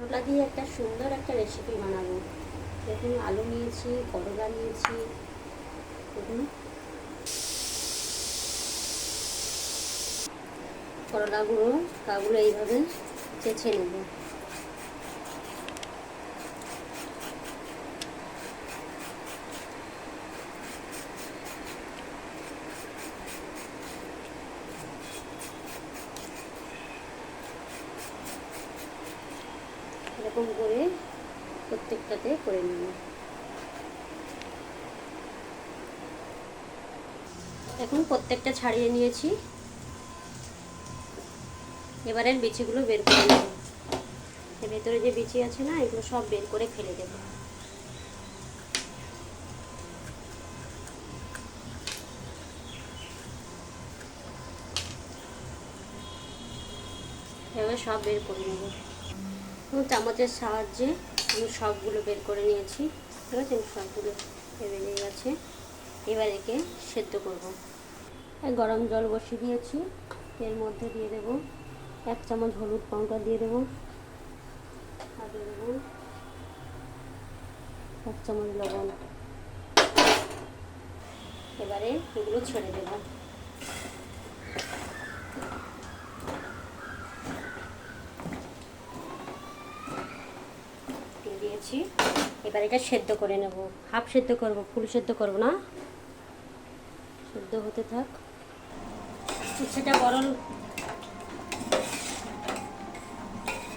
করলা দিয়ে একটা সুন্দর একটা রেসিপি বানাবো। দেখুন আলু নিয়েছি, করলা নিয়েছি দেখুন করলাগুলো, কাগুলো এইভাবে চেঁচে নেব। এরকম করে প্রত্যেকটাতে করে নেব। এখন প্রত্যেকটা ছাড়িয়ে নিয়েছি। এবারের বিচিগুলো বের করে নেব। ভেতরে যে বিচি আছে না, এগুলো সব বের করে ফেলে দেব। এবার সব বের করে নেব। চামচের সাহায্যে আমি সবগুলো বের করে নিয়েছি। ঠিক আছে? আমি সবগুলো বেরিয়ে গেছে। এবার একে সেদ্ধ করব। গরম জল বসিয়ে দিয়েছি। এর মধ্যে দিয়ে দেব এক চামচ হলুদ পাউডার দিয়ে দেব। আর দিয়ে দেবো এক চামচ লবণ। এবারে এগুলো ছেড়ে দেবো দিয়ে দিয়েছি এবার এটা সেদ্ধ করে নেব। হাফ সেদ্ধ করব, ফুল সেদ্ধ করব না। সেদ্ধ হতে থাক। সেটা গরম।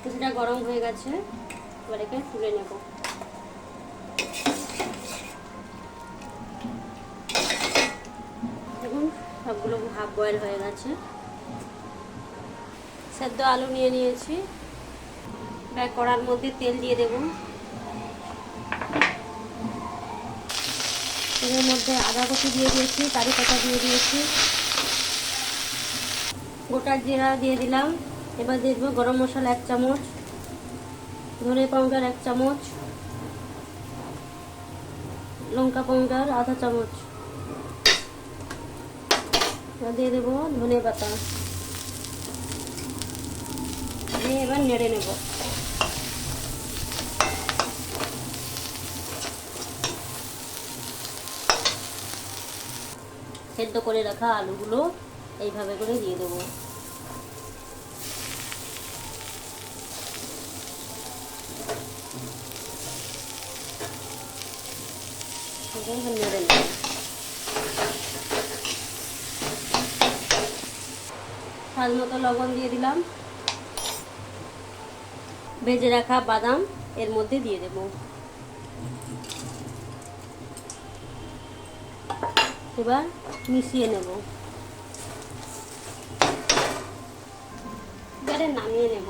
কিছুটা গরম হয়ে গেছে। এবার একে তুলে নেব। দেখুন, সবগুলো হাফ বয়েল হয়ে গেছে। সেদ্ধ আলু নিয়ে নিয়েছি। কড়ার মধ্যে তেল দিয়ে দেব। তেলের মধ্যে আদা কচি দিয়ে দিয়েছি, কারি পাতা দিয়ে দিয়েছি। গোটা জিরা দিয়ে দিলাম। এবার দিয়ে দেবো গরম মশলা এক চামচ, ধনে পাউডার এক চামচ, লঙ্কা পাউডার আধা চামচ। দিয়ে দেবো ধনে পাতা। দিয়ে এবার নেড়ে নেব। সেদ্ধ করে রাখা আলুগুলো এইভাবে করে দিয়ে দেবো। নেড়ে স্বাদ মতো লবণ দিয়ে দিলাম। ভেজে রাখা বাদাম এর মধ্যে দিয়ে দেব। এবার মিশিয়ে নেব। এবারে নামিয়ে নেব।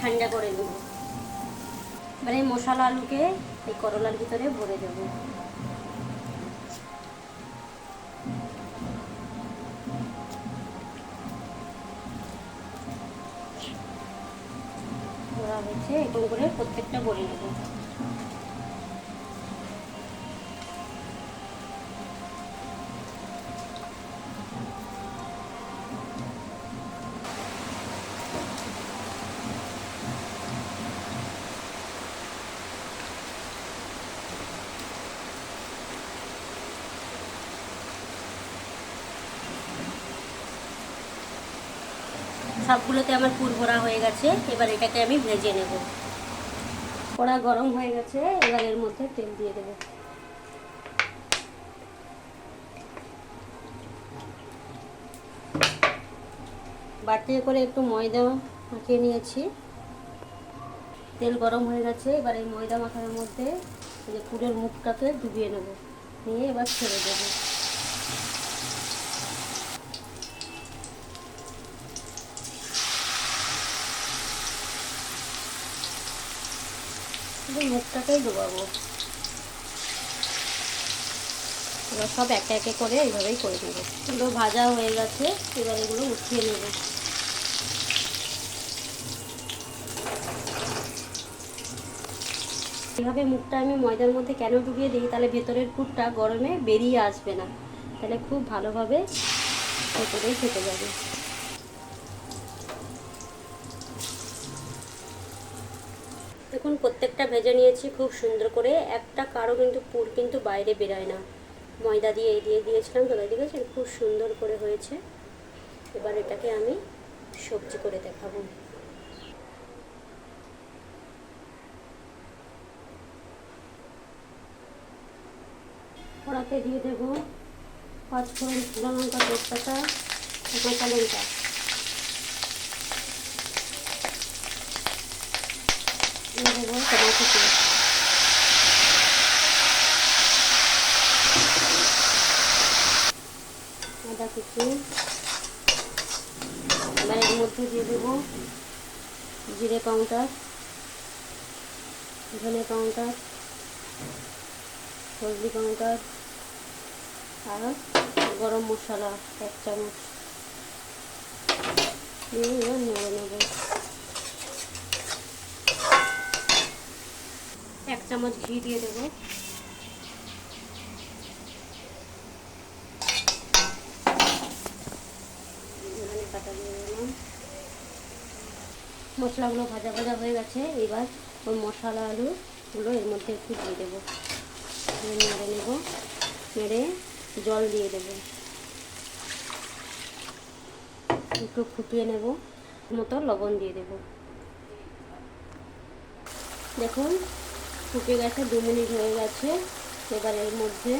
ঠান্ডা করে নেব। এবার এই মশলা আলুকে এই করলার ভিতরে ভরে দেবো। হয়েছে এরকম করে প্রত্যেকটা বলে নেব। সবগুলোতে আমার পুর ভরা হয়ে গেছে। এবার এটাকে আমি ভেজে নেব। কড়া গরম হয়ে গেছে, এবার এর মধ্যে তেল দিয়ে দেবো। বাড়তি করে একটু ময়দা মাখিয়ে নিয়েছি। তেল গরম হয়ে গেছে, এবার এই ময়দা মাখানোর মধ্যে যে পুরের মুখটাকে ডুবিয়ে নেব। নিয়ে এবার ছেড়ে দেবো। শুধু মুখটাকেই ডোবাবো। এবার সব একে একে করে এইভাবেই করে নেব। এগুলো ভাজা হয়ে গেছে, এবার এগুলো উঠিয়ে নেব। এভাবে মুখটা আমি ময়দার মধ্যে কেন ডুবিয়ে দিই, তাহলে ভেতরের পুরটা গরমে বেরিয়ে আসবে না। তাহলে খুব ভালোভাবে ভেতরেই থেকে যাবে। দেখুন, প্রত্যেকটা ভেজে নিয়েছি খুব সুন্দর করে। একটা কারও কিন্তু পুর কিন্তু বাইরে বেরোয় না। ময়দা দিয়ে এই দিয়ে দিয়েছিলাম, তো তাই দেখেছেন? খুব সুন্দর করে হয়েছে। এবার এটাকে আমি সবজি করে দেখাবো। কড়াতে দিয়ে দেবো পাঁচ ফোড়ন লঙ্কা, তেজপাতা কাঁচা লঙ্কা দিয়ে আদা কুচি এবার এর মধ্যে দিয়ে দেবো জিরে পাউডার ধনে পাউডার হলদি পাউডার আর গরম মশলা এক চামচ দিয়ে এবার নেড়ে নেব এক চামচ ঘি দিয়ে দেবো। পাতা দিয়ে দিলাম। মশলাগুলো ভাজা ভাজা হয়ে গেছে, এবার ওই মশলা আলুগুলো এর মধ্যে একটু দিয়ে দেবো। নেড়ে নেব, নেড়ে জল দিয়ে দেবো। একটু ফুটিয়ে নেব, মতো লবণ দিয়ে দেব। দেখুন ফুটে গেছে, দু মিনিট হয়ে গেছে। এবার এর মধ্যে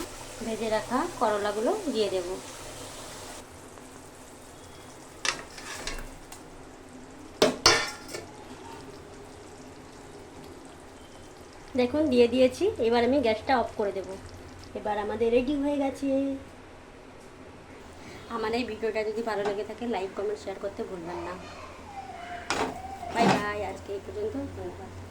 ভেজে রাখা করলাগুলো দিয়ে দেবো। দেখুন, দিয়ে দিয়েছি। এবার আমি গ্যাসটা অফ করে দেব। এবার আমাদের রেডি হয়ে গেছে। আমার এই ভিডিওটা যদি ভালো লেগে থাকে, লাইক, কমেন্ট, শেয়ার করতে ভুলবেন না। বাই বাই, আজকে এই পর্যন্ত, ধন্যবাদ।